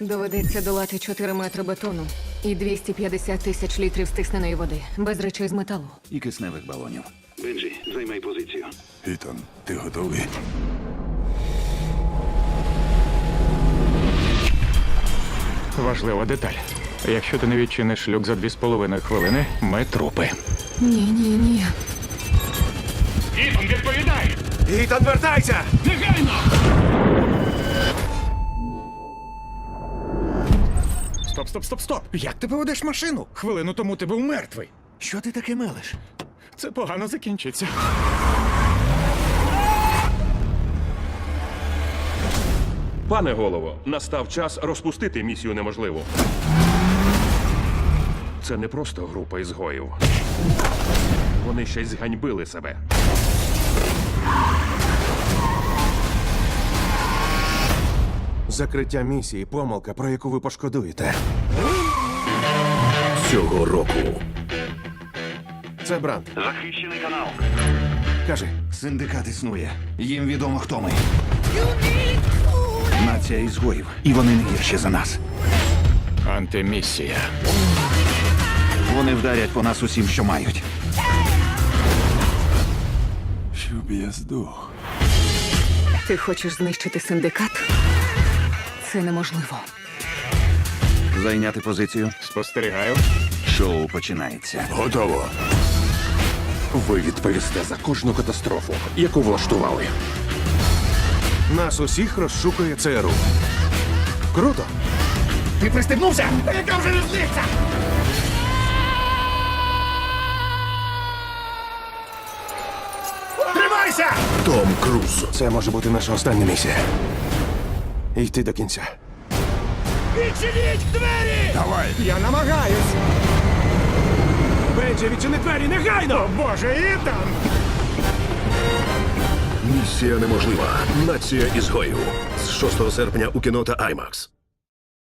Доведеться долати 4 метри бетону і 250 тисяч літрів стисненої води без речей з металу. І кисневих балонів. Бенджі, займай позицію. Ітан, ти готовий? Важлива деталь. Якщо ти не відчиниш люк за дві з половиною хвилини, ми трупи. Ні, ні, ні. Ітан, відповідай! Ітан, вертайся! Негайно! Стоп, стоп, стоп, стоп! Як ти поведеш машину? Хвилину тому ти був мертвий. Що ти таке мелиш? Це погано закінчиться. Пане голово, настав час розпустити місію неможливу. Це не просто група ізгоїв. Вони ще й зганьбили себе. Закриття місії помилка, про яку ви пошкодуєте. Цього року. Це Бранд. Захищений канал. Кажи, Синдикат існує. Їм відомо, хто ми. Нація ізгоїв. І вони не гірші за нас. Антимісія. Вони вдарять по нас усім, що мають. щоб я здох. Ти хочеш знищити синдикат? Це неможливо. Зайняти позицію. Спостерігаю. Шоу починається. Готово. Ви відповісте за кожну катастрофу, яку влаштували. Нас усіх розшукує ЦРУ. Круто. Ти пристебнувся? Яка вже різниця? Тримайся! Том Круз. Це може бути наша остання місія. Йти до кінця. Відчиніть двері! Давай. Я намагаюсь. Бенджі, відчини двері негайно! О, Боже, Ітан! Місія неможлива. Нація ізгоїв з 6 серпня у кіно та IMAX.